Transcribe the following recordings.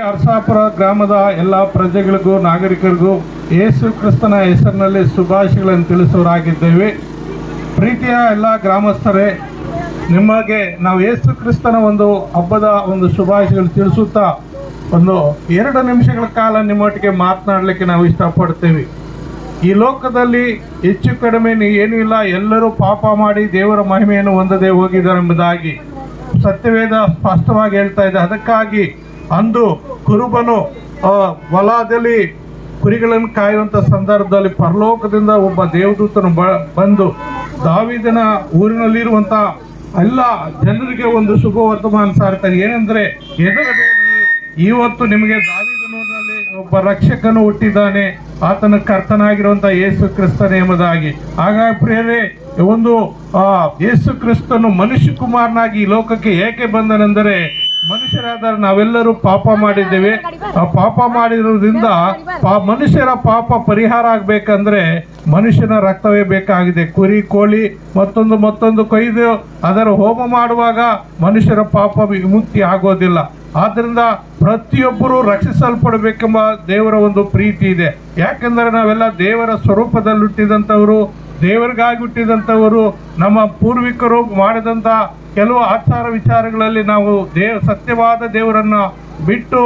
ಅರಸಾಪುರ ಗ್ರಾಮದ ಎಲ್ಲ ಪ್ರಜೆಗಳಿಗೂ, ನಾಗರಿಕರಿಗೂ ಯೇಸು ಕ್ರಿಸ್ತನ ಹೆಸರಿನಲ್ಲಿ ಶುಭಾಶಯಗಳನ್ನು ತಿಳಿಸುವರಾಗಿದ್ದೇವೆ ಪ್ರೀತಿಯ ಎಲ್ಲ ಗ್ರಾಮಸ್ಥರೇ, ನಿಮಗೆ ನಾವು ಯೇಸು ಕ್ರಿಸ್ತನ ಒಂದು ಹಬ್ಬದ ಒಂದು ಶುಭಾಶಯಗಳು ತಿಳಿಸುತ್ತಾ ಒಂದು ಎರಡು ನಿಮಿಷಗಳ ಕಾಲ ನಿಮ್ಮೊಟ್ಟಿಗೆ ಮಾತನಾಡಲಿಕ್ಕೆ ನಾವು ಇಷ್ಟಪಡ್ತೇವೆ ಈ ಲೋಕದಲ್ಲಿ ಹೆಚ್ಚು ಕಡಿಮೆ ಏನೂ ಇಲ್ಲ, ಎಲ್ಲರೂ ಪಾಪ ಮಾಡಿ ದೇವರ ಮಹಿಮೆಯನ್ನು ಹೊಂದದೆ ಹೋಗಿದ್ದಾರೆ ಎಂಬುದಾಗಿ ಸತ್ಯವೇದ ಸ್ಪಷ್ಟವಾಗಿ ಹೇಳ್ತಾ ಇದೆ. ಅದಕ್ಕಾಗಿ ಅಂದು ಕುರುಬನು ಹೊಲದಲ್ಲಿ ಕುರಿಗಳನ್ನು ಕಾಯುವಂಥ ಸಂದರ್ಭದಲ್ಲಿ ಪರಲೋಕದಿಂದ ಒಬ್ಬ ದೇವದೂತನು ಬ, ಬಂದು ದಾವಿದನ ಊರಿನಲ್ಲಿರುವಂಥ ಎಲ್ಲ ಜನರಿಗೆ ಒಂದು ಶುಭ ವರ್ತಮಾನ ಸಾರ್ತಾರೆ ಏನೆಂದರೆ ಇವತ್ತು ನಿಮಗೆ ದಾವಿದನೂರಿನಲ್ಲಿ ಒಬ್ಬ ರಕ್ಷಕನು ಹುಟ್ಟಿದ್ದಾನೆ. ಆತನ ಕರ್ತನಾಗಿರುವಂಥ ಯೇಸು ಕ್ರಿಸ್ತನ ಎಂಬುದಾಗಿ ಹಾಗಾಗಿ ಪ್ರಿಯರೇ, ಒಂದು ಯೇಸು ಕ್ರಿಸ್ತನು ಮನುಷ್ಯ ಕುಮಾರನಾಗಿ ಲೋಕಕ್ಕೆ ಏಕೆ ಬಂದನೆಂದರೆ ಮನುಷ್ಯರಾದ ನಾವೆಲ್ಲರೂ ಪಾಪ ಮಾಡಿದ್ದೇವೆ. ಆ ಪಾಪ ಮಾಡಿರೋದ್ರಿಂದ ಮನುಷ್ಯರ ಪಾಪ ಪರಿಹಾರ ಆಗ್ಬೇಕಂದ್ರೆ ಮನುಷ್ಯನ ರಕ್ತವೇ ಬೇಕಾಗಿದೆ. ಕುರಿ, ಕೋಳಿ, ಮತ್ತೊಂದು ಮತ್ತೊಂದು ಕೊಯ್ದು ಅದರ ಹೋಮ ಮಾಡುವಾಗ ಮನುಷ್ಯರ ಪಾಪ ವಿಮುಕ್ತಿ ಆಗೋದಿಲ್ಲ. ಆದ್ದರಿಂದ ಪ್ರತಿಯೊಬ್ಬರು ರಕ್ಷಿಸಲ್ಪಡಬೇಕೆಂಬ ದೇವರ ಒಂದು ಪ್ರೀತಿ ಇದೆ. ಯಾಕೆಂದರೆ ನಾವೆಲ್ಲ ದೇವರ ಸ್ವರೂಪದಲ್ಲಿ ಹುಟ್ಟಿದಂಥವರು ದೇವರಿಗಾಗಿ ಹುಟ್ಟಿದಂಥವರು, ನಮ್ಮ ಪೂರ್ವಿಕರು ಮಾಡಿದಂಥ ಕೆಲವು ಆಚಾರ ವಿಚಾರಗಳಲ್ಲಿ ನಾವು ದೇವ ಸತ್ಯವಾದ ದೇವರನ್ನು ಬಿಟ್ಟು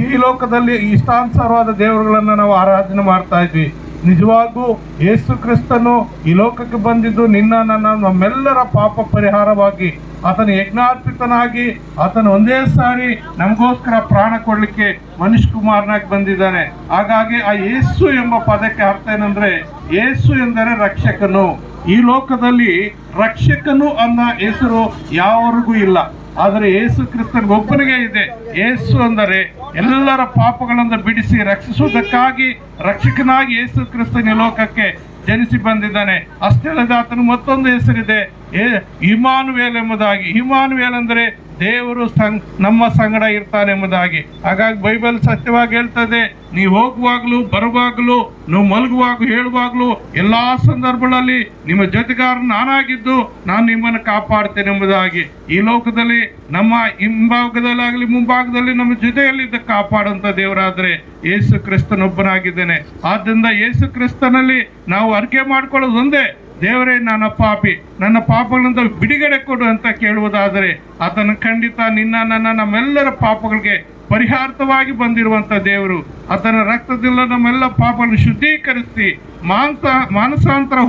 ಈ ಲೋಕದಲ್ಲಿ ಇಷ್ಟಾನುಸಾರವಾದ ದೇವರುಗಳನ್ನು ನಾವು ಆರಾಧನೆ ಮಾಡ್ತಾ ಇದ್ವಿ. ನಿಜವಾಗೂ ಯೇಸು ಕ್ರಿಸ್ತನು ಈ ಲೋಕಕ್ಕೆ ಬಂದಿದ್ದು ನಿನ್ನ, ನನ್ನ, ನಮ್ಮೆಲ್ಲರ ಪಾಪ ಪರಿಹಾರವಾಗಿ ಆತನ ಯಜ್ಞಾರ್ಪಿತನಾಗಿ ಆತನ ಒಂದೇ ಸಾರಿ ನಮಗೋಸ್ಕರ ಪ್ರಾಣ ಕೊಡಲಿಕ್ಕೆ ಮನುಷ್ಯ ಕುಮಾರನಾಗಿ ಬಂದಿದ್ದಾನೆ. ಹಾಗಾಗಿ ಆ ಯೇಸು ಎಂಬ ಪದಕ್ಕೆ ಅರ್ಥ ಏನಂದ್ರೆ, ಯೇಸು ಎಂದರೆ ರಕ್ಷಕನು. ಈ ಲೋಕದಲ್ಲಿ ರಕ್ಷಕನು ಅನ್ನೋ ಹೆಸರು ಯಾವರಿಗೂ ಇಲ್ಲ. ಆದರೆ ಏಸು ಕ್ರಿಸ್ತನಿಗೊಬ್ಬನಿಗೆ ಇದೆ. ಏಸು ಅಂದರೆ ಎಲ್ಲರ ಪಾಪಗಳನ್ನು ಬಿಡಿಸಿ ರಕ್ಷಿಸುವುದಕ್ಕಾಗಿ ರಕ್ಷಕನಾಗಿ ಏಸು ಕ್ರಿಸ್ತನ ಲೋಕಕ್ಕೆ ಜನಿಸಿ ಬಂದಿದ್ದಾನೆ. ಅಷ್ಟೇ ಮತ್ತೊಂದು ಹೆಸರಿದೆ. ಏ ಹಿಮಾನುವೇಲ್ ಎಂಬುದಾಗಿ. ಹಿಮಾನುವೇಲ್ ಅಂದರೆ ದೇವರು ಸಂಗ್, ನಮ್ಮ ಸಂಗಡ ಇರ್ತಾನೆ ಎಂಬುದಾಗಿ. ಹಾಗಾಗಿ ಬೈಬಲ್ ಸತ್ಯವಾಗಿ ಹೇಳ್ತದೆ, ನೀ ಹೋಗುವಾಗಲೂ, ಬರುವಾಗಲೂ, ನೀವು ಮಲಗುವಾಗ ಹೇಳುವಾಗಲೂ, ಎಲ್ಲ ಸಂದರ್ಭಗಳಲ್ಲಿ ನಿಮ್ಮ ಜೊತೆಗಾರ ನಾನಾಗಿದ್ದು ನಾನು ನಿಮ್ಮನ್ನು ಕಾಪಾಡ್ತೇನೆ ಎಂಬುದಾಗಿ. ಈ ಲೋಕದಲ್ಲಿ, ನಮ್ಮ ಹಿಂಭಾಗದಲ್ಲಾಗಲಿ, ಮುಂಭಾಗದಲ್ಲಿ ನಮ್ಮ ಜೊತೆಯಲ್ಲಿದ್ದ ಕಾಪಾಡುವಂಥ ದೇವರಾದರೆ ಯೇಸು ಕ್ರಿಸ್ತನೊಬ್ಬನಾಗಿದ್ದೇನೆ. ಆದ್ದರಿಂದ ಯೇಸು ಕ್ರಿಸ್ತನಲ್ಲಿ ನಾವು ಅರ್ಕೆ ಮಾಡ್ಕೊಳ್ಳೋದು ಒಂದೇ ದೇವರೇ, ನನ್ನ ಪಾಪಿ, ನನ್ನ ಪಾಪಗಳಿಂದ ಬಿಡುಗಡೆ ಕೊಡು ಅಂತ ಕೇಳುವುದಾದರೆ ಆತನ ಖಂಡಿತ ನಿನ್ನ, ನನ್ನ, ನಮ್ಮೆಲ್ಲರ ಪಾಪಗಳಿಗೆ ಪರಿಹಾರ್ಥವಾಗಿ ಬಂದಿರುವಂಥ ದೇವರು. ಆತನ ರಕ್ತದಿಂದ ನಮ್ಮೆಲ್ಲ ಪಾಪನ ಶುದ್ಧೀಕರಿಸಿ ಮಾಂಸ, ಮಾನಸಾಂತರ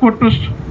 ಕೊಟ್ಟು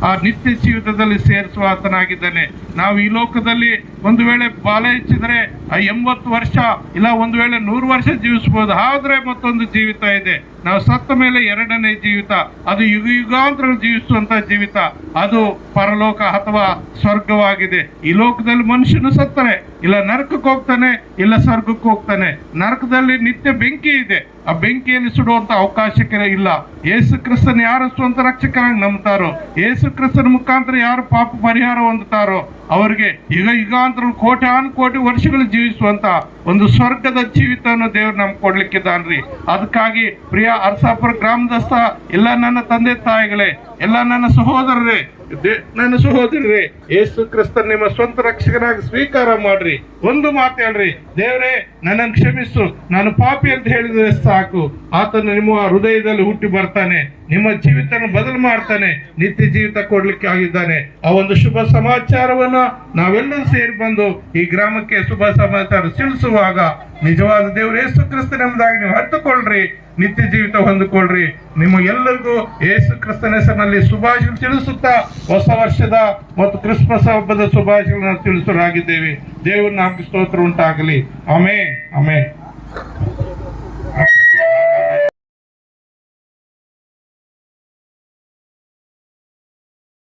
ಆ ನಿತ್ಯ ಜೀವಿತದಲ್ಲಿ ಸೇರಿಸುವ ಆತನಾಗಿದ್ದಾನೆ. ನಾವು ಈ ಲೋಕದಲ್ಲಿ ಒಂದು ವೇಳೆ ಬಾಲ ಹೆಚ್ಚಿದ್ರೆ, ಆ ಎಂಬತ್ತು ವರ್ಷ, ಇಲ್ಲ ಒಂದು ವೇಳೆ ನೂರು ವರ್ಷ ಜೀವಿಸ್ಬೋದು ಆದರೆ ಮತ್ತೊಂದು ಜೀವಿತ ಇದೆ. ನಾವು ಸತ್ತ ಮೇಲೆ ಎರಡನೇ ಜೀವಿತ. ಅದು ಯುಗ ಯುಗಾಂತರ ಜೀವಿಸುವಂತ ಜೀವಿತ. ಅದು ಪರಲೋಕ ಅಥವಾ ಸ್ವರ್ಗವಾಗಿದೆ. ಈ ಲೋಕದಲ್ಲಿ ಮನುಷ್ಯನು ಸತ್ತರೆ. ಇಲ್ಲ ನರಕಕ್ಕೆ ಹೋಗ್ತಾನೆ, ಇಲ್ಲ ಸ್ವರ್ಗಕ್ಕೆ ಹೋಗ್ತಾನೆ. ನರಕದಲ್ಲಿ ನಿತ್ಯ ಬೆಂಕಿ ಇದೆ. ಆ ಬೆಂಕಿಯಲ್ಲಿ ಸುಡುವಂತ ಅವಕಾಶಕ್ಕೆ ಇಲ್ಲ. ಯೇಸು ಕ್ರಿಸ್ತನ್ ಯಾರು ಸ್ವಂತ ರಕ್ಷಕರಾಗಿ ನಂಬ್ತಾರೋ? ಯೇಸು ಕ್ರಿಸ್ತನ ಮುಖಾಂತರ ಯಾರು ಪಾಪ ಪರಿಹಾರ ಹೊಂದುತ್ತಾರೋ? ಅವರಿಗೆ ಯುಗ ಯುಗಾಂತರ ಕೋಟ್ಯಾನು ಕೋಟಿ ವರ್ಷಗಳು ಜೀವಿಸುವಂತ ಒಂದು ಸ್ವರ್ಗದ ಜೀವಿತವನ್ನು ದೇವರು ನಮ್ಗೆ ಕೊಡ್ಲಿಕ್ಕಿದ್ದಾನ್ರಿ. ಅದಕ್ಕಾಗಿ ಪ್ರಿಯ ಅರ್ಸಾಪುರ ಗ್ರಾಮದಸ್ಥ, ಎಲ್ಲ ನನ್ನ ತಂದೆ ತಾಯಿಗಳೇ, ಎಲ್ಲ ನನ್ನ ಸಹೋದರರೇ ನನ್ನ ಸಹೋದರರೇ, ಯೇಸು ಕ್ರಿಸ್ತ ನಿಮ್ಮ ಸ್ವಂತ ರಕ್ಷಕನಾಗಿ ಸ್ವೀಕಾರ ಮಾಡ್ರಿ. ಒಂದು ಮಾತು ಹೇಳ್ರಿ. ದೇವರೇ, ನನ್ನನ್ನು ಕ್ಷಮಿಸು. ನಾನು ಪಾಪಿ ಅಂತ ಹೇಳಿದ್ರೆ ಸಾಕು. ಆತನು ನಿಮ್ಮ ಹೃದಯದಲ್ಲಿ ಹುಟ್ಟಿ ಬರ್ತಾನೆ. ನಿಮ್ಮ ಜೀವಿತ ಬದಲು ಮಾಡ್ತಾನೆ. ನಿತ್ಯ ಜೀವಿತ ಕೊಡ್ಲಿಕ್ಕೆ ಆಗಿದ್ದಾನೆ. ಆ ಒಂದು ಶುಭ ಸಮಾಚಾರವನ್ನ ನಾವೆಲ್ಲರೂ ಸೇರಿ ಬಂದು ಈ ಗ್ರಾಮಕ್ಕೆ ಶುಭ ಸಮಾಚಾರ ತಿಳಿಸುವಾಗ ನಿಜವಾದ ದೇವರು ಯೇಸು ಕ್ರಿಸ್ತ ಎಂಬುದಾಗಿ ನೀವು ಅರ್ಥಕೊಳ್ರಿ ನಿತ್ಯ ಜೀವಿತ ಹೊಂದಿಕೊಳ್ಳ್ರಿ. ನಿಮ್ಮ ಎಲ್ಲರಿಗೂ ಯೇಸು ಕ್ರಿಸ್ತನ ಹೆಸರಿನಲ್ಲಿ ಶುಭಾಶಯ ತಿಳಿಸುತ್ತಾ ಹೊಸ ವರ್ಷದ ಮತ್ತು ಕ್ರಿಸ್ಮಸ್ ಹಬ್ಬದ ಶುಭಾಶಯಗಳನ್ನು ತಿಳಿಸರಾಗಿದ್ದೇವೆ ದೇವರ ನಾಮಕ್ಕೆ ಸ್ತೋತ್ರ ಉಂಟಾಗಲಿ. ಆಮೇನ್. ಆಮೇನ್.